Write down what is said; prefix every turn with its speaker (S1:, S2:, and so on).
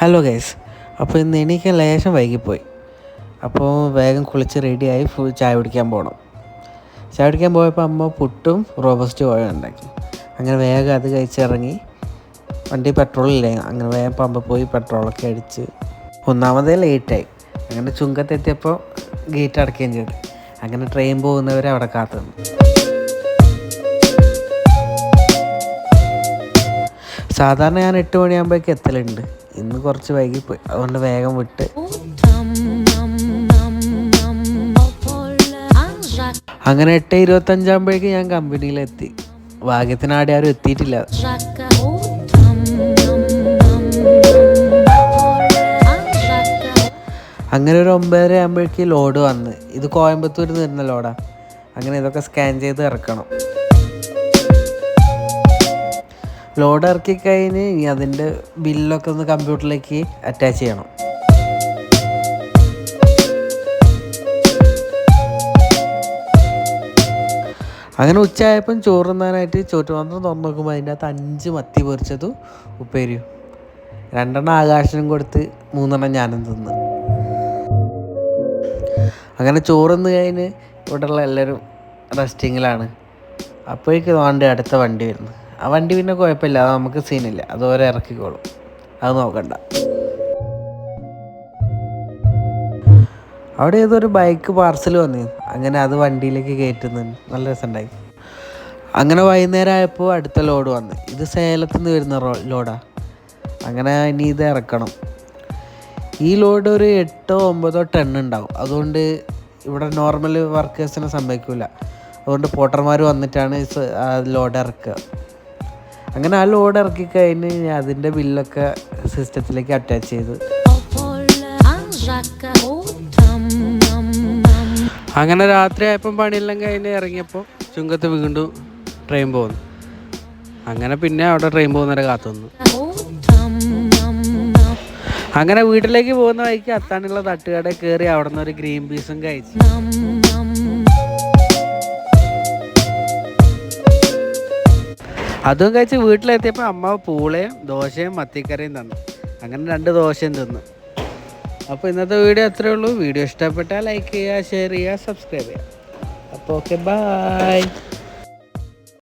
S1: Hello guys അപ്പോൾ ഇന്ന് എണീക്കാൻ ലേശം വൈകിപ്പോയി. അപ്പോൾ വേഗം കുളിച്ച് റെഡിയായി ഫുൾ ചായ കുടിക്കാൻ പോകണം ചായ കുടിക്കാൻ പോയപ്പോൾ അമ്മ പുട്ടും റോബസ്റ്റ് ഓയിൽ ഉണ്ടാക്കി. അങ്ങനെ വേഗം അത് കഴിച്ചിറങ്ങി. വണ്ടി പെട്രോളില്ലേ അങ്ങനെ വേഗം പമ്പ പോയി പെട്രോളൊക്കെ അടിച്ച്. ഒന്നാമതേ ലേറ്റായി അങ്ങനെ ചുങ്കത്തെത്തിയപ്പോൾ ഗേറ്റ് അടയ്ക്കുകയും ചെയ്തു. അങ്ങനെ ട്രെയിൻ പോകുന്നവരെ അവിടെ കാത്തു സാധാരണ ഞാൻ എട്ട് മണിയാകുമ്പോഴേക്ക് എത്തലുണ്ട്. ഇന്ന് കുറച്ച് വൈകിപ്പോയി. അതുകൊണ്ട് വേഗം വിട്ട്. അങ്ങനെ എട്ട് ഇരുപത്തഞ്ചാകുമ്പോഴേക്ക് ഞാൻ കമ്പനിയിലെത്തി. ഭാഗ്യത്തിന് ആടെ ആരും എത്തിയിട്ടില്ല. അങ്ങനെ ഒരു ഒമ്പതര ആകുമ്പോഴേക്ക് ലോഡ് വന്ന്. ഇത് കോയമ്പത്തൂരിൽ നിന്ന് വരുന്ന ലോഡാണ് അങ്ങനെ ഇതൊക്കെ സ്കാൻ ചെയ്ത് ഇറക്കണം. ലോഡ് ഇറക്കി കഴിഞ്ഞ് ഇനി അതിന്റെ ബില്ലൊക്കെ ഒന്ന് കമ്പ്യൂട്ടറിലേക്ക് അറ്റാച്ച് ചെയ്യണം. അങ്ങനെ ഉച്ചയായപ്പം ചോറ് തിന്നാനായിട്ട് ചോറ്റുപാത്രം തുറന്ന് നോക്കുമ്പോൾ അതിന്റെ അകത്ത് അഞ്ച് മത്തി പൊരിച്ചതും ഉപ്പേരിയും. രണ്ടെണ്ണം ആകാശനും കൊടുത്ത് മൂന്നെണ്ണം ഞാനും തിന്ന്. അങ്ങനെ ചോറ് തിന്ന് കഴിഞ്ഞ് ഇവിടെയുള്ള എല്ലാവരും റെസ്റ്റിങ്ങിലാണ് അപ്പോഴേക്ക് വേണ്ട അടുത്ത വണ്ടി വരുന്നു. ആ വണ്ടി പിന്നെ കുഴപ്പമില്ല അത് നമുക്ക് സീനില്ല അത് ഓരോ ഇറക്കിക്കോളും. അത് നോക്കണ്ട. അവിടെ ഏതൊരു ബൈക്ക് പാർസൽ വന്നു. അങ്ങനെ അത് വണ്ടിയിലേക്ക് കയറ്റുന്നുണ്ട് നല്ല രസമുണ്ടായി. അങ്ങനെ വൈകുന്നേരം ആയപ്പോൾ അടുത്ത ലോഡ് വന്നു. ഇത് സേലത്ത് നിന്ന് വരുന്ന റോ ലോഡാ അങ്ങനെ ഇനി ഇത് ഇറക്കണം. ഈ ലോഡ് ഒരു എട്ടോ ഒമ്പതോ ടൺ ഉണ്ടാവും. അതുകൊണ്ട് ഇവിടെ നോർമൽ വർക്കേഴ്സിനെ സമ്മതിക്കില്ല അതുകൊണ്ട് പോട്ടർമാർ വന്നിട്ടാണ് ലോഡ് ഇറക്കുക. അങ്ങനെ ആ ലോഡ് ഇറക്കി കഴിഞ്ഞ് ഞാൻ അതിന്റെ ബില്ലൊക്കെ സിസ്റ്റത്തിലേക്ക് അറ്റാച്ച് ചെയ്ത്. അങ്ങനെ രാത്രി ആയപ്പം പണിയെല്ലാം കഴിഞ്ഞ് ഇറങ്ങിയപ്പോൾ ചുങ്കത്ത് വീണ്ടും ട്രെയിൻ പോകുന്നു അങ്ങനെ പിന്നെ അവിടെ ട്രെയിൻ പോകുന്നവരെ കാത്തു വന്നു അങ്ങനെ വീട്ടിലേക്ക് പോകുന്ന വഴിക്ക് അത്താനുള്ള തട്ടുകട കയറി അവിടെ നിന്ന് ഒരു ഗ്രീൻ പീസും കഴിച്ചു. അതും കഴിച്ച് വീട്ടിലെത്തിയപ്പോൾ അമ്മ പൂളയും ദോശയും മത്തിക്കറിയും തന്നു. അങ്ങനെ രണ്ട് ദോശയും തിന്നു. അപ്പോൾ ഇന്നത്തെ വീഡിയോ അത്രേ ഉള്ളൂ. വീഡിയോ ഇഷ്ടപ്പെട്ടാൽ ലൈക്ക് ചെയ്യുക ഷെയർ ചെയ്യുക സബ്സ്ക്രൈബ് ചെയ്യുക. അപ്പോൾ ഓക്കെ ബായ്